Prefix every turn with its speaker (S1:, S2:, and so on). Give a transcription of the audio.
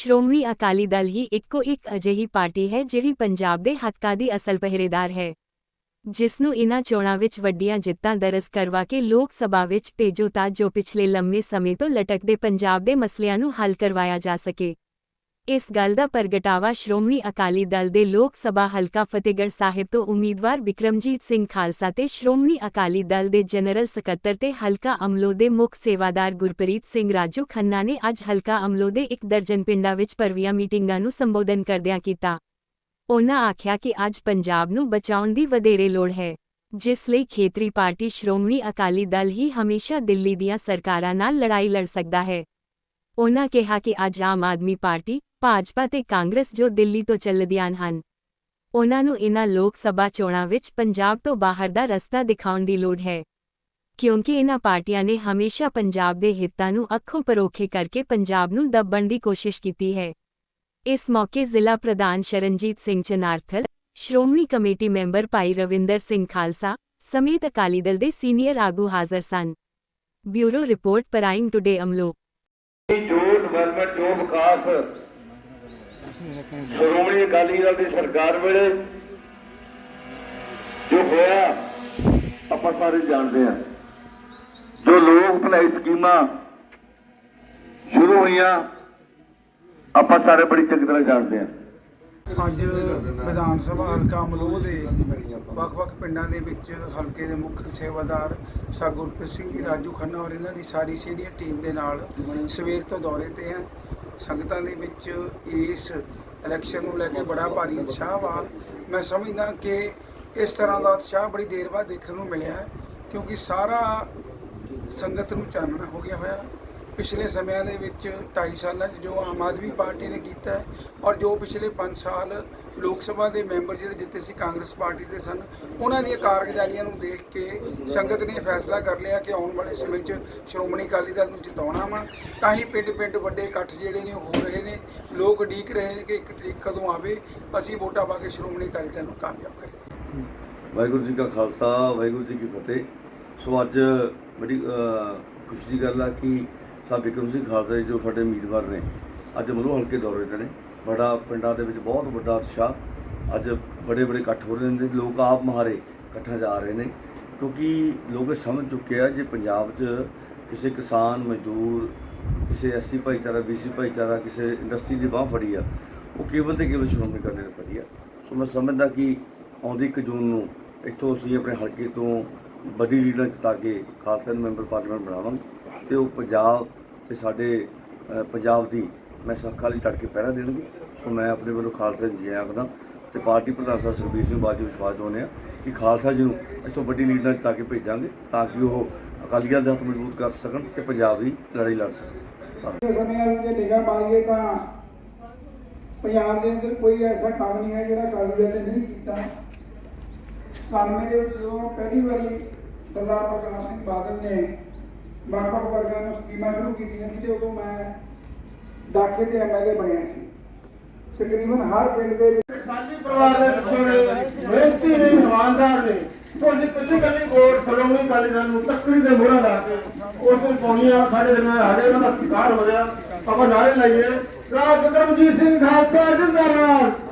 S1: ਸ਼੍ਰੋਮਣੀ ਅਕਾਲੀ ਦਲ ਹੀ ਇੱਕੋ ਇੱਕ ਅਜਿਹੀ ਪਾਰਟੀ ਹੈ ਜਿਹੜੀ ਪੰਜਾਬ ਦੇ ਹੱਕਾਂ ਦੀ ਅਸਲ ਪਹਿਰੇਦਾਰ ਹੈ ਜਿਸ ਨੂੰ ਇਨ੍ਹਾਂ ਚੋਣਾਂ ਵਿੱਚ ਵੱਡੀਆਂ ਜਿੱਤਾਂ ਦਰਜ ਕਰਵਾ ਕੇ ਲੋਕ ਸਭਾ ਵਿੱਚ ਭੇਜੋ ਤਾਂ ਜੋ ਪਿਛਲੇ ਲੰਮੇ ਸਮੇਂ ਤੋਂ ਲਟਕਦੇ ਪੰਜਾਬ ਦੇ ਮਸਲਿਆਂ ਨੂੰ ਹੱਲ ਕਰਵਾਇਆ ਜਾ ਸਕੇ। ਇਸ ਗੱਲ ਦਾ ਪ੍ਰਗਟਾਵਾ ਸ਼੍ਰੋਮਣੀ ਅਕਾਲੀ ਦਲ ਦੇ ਲੋਕ ਸਭਾ ਹਲਕਾ ਫਤਿਹਗੜ੍ਹ ਸਾਹਿਬ ਤੋਂ ਉਮੀਦਵਾਰ ਵਿਕਰਮਜੀਤ ਸਿੰਘ ਖਾਲਸਾ ਤੇ ਸ਼੍ਰੋਮਣੀ ਅਕਾਲੀ ਦਲ ਦੇ ਜਨਰਲ ਸਕੱਤਰ ਤੇ ਹਲਕਾ ਅਮਲੋ ਦੇ ਮੁੱਖ ਸੇਵਾਦਾਰ ਗੁਰਪ੍ਰੀਤ ਸਿੰਘ ਰਾਜੂ ਖੰਨਾ ਨੇ ਅੱਜ ਹਲਕਾ ਅਮਲੋ ਦੇ ਇੱਕ ਦਰਜਨ ਪਿੰਡਾਂ ਵਿੱਚ ਪਰਵੀਆਂ ਮੀਟਿੰਗਾਂ ਨੂੰ ਸੰਬੋਧਨ ਕਰਦਿਆਂ ਕੀਤਾ। ਉਨ੍ਹਾਂ ਆਖਿਆ ਕਿ ਅੱਜ ਪੰਜਾਬ ਨੂੰ ਬਚਾਉਣ ਦੀ ਵਧੇਰੇ ਲੋੜ ਹੈ, ਜਿਸ ਲਈ ਖੇਤਰੀ ਪਾਰਟੀ ਸ਼੍ਰੋਮਣੀ ਅਕਾਲੀ ਦਲ ਹੀ ਹਮੇਸ਼ਾ ਦਿੱਲੀ ਦੀਆਂ ਸਰਕਾਰਾਂ ਨਾਲ ਲੜਾਈ ਲੜ ਸਕਦਾ ਹੈ। ਉਨ੍ਹਾਂ ਕਿਹਾ ਕਿ ਅੱਜ ਆਮ ਆਦਮੀ ਪਾਰਟੀ, ਭਾਜਪਾ ਤੇ ਕਾਂਗਰਸ ਜੋ ਦਿੱਲੀ ਤੋਂ ਚੱਲਦੀਆਂ ਹਨ। ਉਨ੍ਹਾਂ ਨੂੰ ਇਨ੍ਹਾਂ ਲੋਕ ਸਭਾ ਚੋਣਾਂ ਵਿੱਚ ਪੰਜਾਬ ਤੋਂ ਬਾਹਰ ਦਾ ਰਸਤਾ ਦਿਖਾਉਣ ਦੀ ਲੋੜ ਹੈ। ਕਿਉਂਕਿ ਇਹਨਾਂ ਪਾਰਟੀਆਂ ਨੇ ਹਮੇਸ਼ਾ ਪੰਜਾਬ ਦੇ ਹਿੱਤਾਂ ਨੂੰ ਅੱਖੋਂ ਪਰੋਖੇ ਕਰਕੇ ਪੰਜਾਬ ਨੂੰ ਦੱਬਣ ਦੀ ਕੋਸ਼ਿਸ਼ ਕੀਤੀ ਹੈ। ਇਸ ਮੌਕੇ ਜ਼ਿਲ੍ਹਾ ਪ੍ਰਧਾਨ ਸ਼ਰਨਜੀਤ ਸਿੰਘ ਚਨਾਰਥਲ, ਸ਼੍ਰੋਮਣੀ ਕਮੇਟੀ ਮੈਂਬਰ ਭਾਈ ਰਵਿੰਦਰ ਸਿੰਘ ਖਾਲਸਾ ਸਮੇਤ ਅਕਾਲੀ ਦਲ ਦੇ ਸੀਨੀਅਰ ਆਗੂ ਹਾਜ਼ਰ ਸਨ। Bureau report, prime today Amloh
S2: ਜੋ ਡਿਵੈਲਪਮੈਂਟ ਜੋ ਵਿਕਾਸ। ਸ਼੍ਰੋਮਣੀ ਅਕਾਲੀ ਦਲ ਦੀ ਸਰਕਾਰ ਵੇਲੇ ਜੋ ਹੋਇਆ, ਆਪਾਂ ਸਾਰੇ ਜਾਣਦੇ ਹਾਂ। ਜੋ ਲੋਕ ਭਲਾਈ ਸਕੀਮਾਂ ਸ਼ੁਰੂ ਹੋਈਆਂ, ਆਪਾਂ ਸਾਰੇ ਬੜੀ ਚੰਗੀ ਤਰ੍ਹਾਂ ਜਾਣਦੇ ਹਾਂ।
S3: ਅੱਜ ਵਿਧਾਨ ਸਭਾ ਹਲਕਾ ਮਲੋਹ ਦੇ ਵੱਖ-ਵੱਖ ਪਿੰਡਾਂ ਦੇ ਵਿੱਚ ਹਲਕੇ ਦੇ ਮੁੱਖ ਸੇਵਾਦਾਰ ਸਾ ਗੁਰਪ੍ਰੀਤ ਸਿੰਘ ਜੀ, ਰਾਜੂ ਖੰਨਾ ਔਰ ਇਹਨਾਂ ਦੀ ਸਾਰੀ ਸੀਨੀਅਰ ਟੀਮ ਦੇ ਨਾਲ ਸਵੇਰ ਤੋਂ ਦੌਰੇ ਤੇ ਆ ਸੰਗਤਾਂ ਦੇ ਵਿੱਚ ਇਸ ਇਲੈਕਸ਼ਨ ਨੂੰ ਲੈ ਕੇ ਬੜਾ ਭਾਰੀ ਉਤਸ਼ਾਹ ਵਾ। ਮੈਂ ਸਮਝਦਾ ਕਿ ਇਸ ਤਰ੍ਹਾਂ ਦਾ ਉਤਸ਼ਾਹ ਬੜੀ ਦੇਰ ਬਾਅਦ ਦੇਖਣ ਨੂੰ ਮਿਲਿਆ ਕਿਉਂਕਿ ਸਾਰਾ ਸੰਗਤ ਨੂੰ ਚਾਨਣਾ ਹੋ ਗਿਆ ਹੋਇਆ। ਪਿਛਲੇ ਸਮਿਆਂ ਦੇ ਵਿੱਚ 2.5 ਸਾਲਾਂ 'ਚ ਜੋ ਆਮ ਆਦਮੀ ਪਾਰਟੀ ਨੇ ਕੀਤਾ ਹੈ ਔਰ ਜੋ ਪਿਛਲੇ 5 ਸਾਲ ਲੋਕ ਸਭਾ ਦੇ ਮੈਂਬਰ ਜਿਹੜੇ ਜਿੱਤੇ ਸੀ ਕਾਂਗਰਸ ਪਾਰਟੀ ਦੇ ਸਨ, ਉਹਨਾਂ ਦੀਆਂ ਕਾਰਗੁਜ਼ਾਰੀਆਂ ਨੂੰ ਦੇਖ ਕੇ ਸੰਗਤ ਨੇ ਫੈਸਲਾ ਕਰ ਲਿਆ ਕਿ ਆਉਣ ਵਾਲੇ ਸਮੇਂ 'ਚ ਸ਼੍ਰੋਮਣੀ ਅਕਾਲੀ ਦਲ ਨੂੰ ਜਿਤਾਉਣਾ ਵਾ। ਤਾਂ ਹੀ ਪਿੰਡ-ਪਿੰਡ ਵੱਡੇ ਇਕੱਠ ਜਿਹੜੇ ਨੇ ਉਹ ਹੋ ਰਹੇ ਨੇ। ਲੋਕ ਉਡੀਕ ਰਹੇ ਨੇ ਕਿ ਇੱਕ ਤਰੀਕ ਕਦੋਂ ਆਵੇ, ਅਸੀਂ ਵੋਟਾਂ ਪਾ ਕੇ ਸ਼੍ਰੋਮਣੀ ਅਕਾਲੀ ਦਲ ਨੂੰ ਕਾਮਯਾਬ ਕਰੀਏ।
S4: ਵਾਹਿਗੁਰੂ ਜੀ ਕਾ ਖਾਲਸਾ, ਵਾਹਿਗੁਰੂ ਜੀ ਕੀ ਫਤਿਹ। ਸੋ ਅੱਜ ਬੜੀ ਖੁਸ਼ੀ ਦੀ ਗੱਲ ਆ ਕਿ ਸਾਹਿਬ ਵਿਕਰਮ ਸਿੰਘ ਖਾਲਸਾ ਜੀ ਜੋ ਸਾਡੇ ਉਮੀਦਵਾਰ ਨੇ, ਅੱਜ ਮਲੂ ਹਲਕੇ ਦੌਰੇ ਤੇ ਨੇ। ਬੜਾ ਪਿੰਡਾਂ ਦੇ ਵਿੱਚ ਬਹੁਤ ਵੱਡਾ ਉਤਸ਼ਾਹ। ਅੱਜ ਬੜੇ ਬੜੇ ਇਕੱਠ ਹੋ ਰਹੇ ਨੇ, ਲੋਕ ਆਪ ਮਹਾਰੇ ਇਕੱਠਾ ਜਾ ਰਹੇ ਨੇ। ਕਿਉਂਕਿ ਲੋਕ ਸਮਝ ਚੁੱਕੇ ਆ ਜੇ ਪੰਜਾਬ 'ਚ ਕਿਸੇ ਕਿਸਾਨ, ਮਜ਼ਦੂਰ, ਕਿਸੇ ਐਸਸੀ ਭਾਈਚਾਰਾ ਬੀਸੀ ਭਾਈਚਾਰਾ, ਕਿਸੇ ਇੰਡਸਟਰੀ ਦੀ ਬਾਹ ਫੜੀ ਆ, ਉਹ ਕੇਵਲ ਤੇ ਕੇਵਲ ਸ਼੍ਰੋਮਣੀ ਅਕਾਲੀ ਦਲ ਫੜੀ ਆ। ਸੋ ਮੈਂ ਸਮਝਦਾ ਕਿ ਆਉਂਦੀ 1 ਜੂਨ ਨੂੰ ਇੱਥੋਂ ਅਸੀਂ ਆਪਣੇ ਹਲਕੇ ਤੋਂ ਵੱਡੀ ਲੀਡਰ ਜਿਤਾ ਕੇ ਖਾਲਸਾ ਮੈਂਬਰ ਪਾਰਲੀਮੈਂਟ ਬਣਾਵਾਂਗੇ ਤੇ ਉਹ ਪੰਜਾਬ ਤੇ ਸਾਡੇ ਪੰਜਾਬ ਦੀ ਮੈਂ ਸੱਖਾਂ ਲਈ ਟੜ ਕੇ ਪਹਿਰਾ ਦੇਣਗੇ। ਸੋ ਮੈਂ ਆਪਣੇ ਵੱਲੋਂ ਖਾਲਸਾ ਨੂੰ ਜੀ ਆਖਦਾ ਤੇ ਪਾਰਟੀ ਪ੍ਰਧਾਨ ਸਾਹਿਬ ਸੁਖਬੀਰ ਸਿੰਘ ਬਾਜੂ ਵਿਸ਼ਵਾਸ ਦਿਵਾਉਂਦੇ ਆ ਕਿ ਖਾਲਸਾ ਜੀ ਨੂੰ ਇੱਥੋਂ ਵੱਡੀ ਲੀਡਰ ਜਿਤਾ ਕੇ ਭੇਜਾਂਗੇ ਤਾਂ ਕਿ ਉਹ ਅਕਾਲੀਆਂ ਦੇ ਹੱਥ ਮਜ਼ਬੂਤ ਕਰ ਸਕਣ ਤੇ ਪੰਜਾਬ ਦੀ ਲੜਾਈ ਲੜ ਸਕਣ।
S3: ਜੇ ਨਿਗਾਹ ਮਾਰੀਏ ਤਾਂ ਪੰਜਾਬ ਦੇ ਅੰਦਰ ਕੋਈ ਐਸਾ ਕੰਮ ਨਹੀਂ ਹੈ ਜਿਹੜਾ ਅਕਾਲੀ ਦਲ ਨੇ ਨਹੀਂ ਕੀਤਾ। ਸਤਾਨਵੇਂ ਦੇ ਪਹਿਲੀ ਵਾਰੀ ਸਰਦਾਰ ਪ੍ਰਕਾਸ਼ ਸਿੰਘ ਬਾਦਲ ਨੇ ਵੱਖ-ਵੱਖ ਵਰਗਾਂ ਨੂੰ ਸਕੀਮਾਂ ਸ਼ੁਰੂ ਕੀਤੀਆਂ ਸੀ ਤੇ ਉਦੋਂ ਮੈਂ ਦਾਖੇ ਤੇ ਐਮਐਲਏ ਬਣਿਆ ਸੀ। ਤਕਰੀਬਨ ਹਰ ਪਿੰਡ ਦੇ ਵਿੱਚ
S5: ਸਾਡੀ ਪਰਿਵਾਰ ਦੇ ਵਿੱਚੋਂ ਨੇ ਮਿਹਨਤੀ ਨੇ, ਇਮਾਨਦਾਰ ਨੇ। ਤੁਹਾਡੀ ਕੱਲੀ ਕੱਲੀ ਵੋਟ ਸ਼੍ਰੋਮਣੀ ਅਕਾਲੀ ਦਲ ਨੂੰ ਤੱਕੜੀ ਦੇ ਮੋਹਰਾਂ ਲਾ ਕੇ ਉਸ ਦਿਨ ਪਾਉਣੀਆਂ, ਸਾਡੇ ਦਰਮਿਆਨ ਹਾਜ਼ਰ ਉਹਨਾਂ ਦਾ ਸਤਿਕਾਰ ਹੋ ਰਿਹਾ। ਆਪਾਂ ਨਾਰੇ ਲਾਈਏ। ਰਾਜ ਵਿਕਰਮਜੀਤ ਸਿੰਘ ਖਾਲਸਾ, ਜਿੰਦਾਬਾਦ।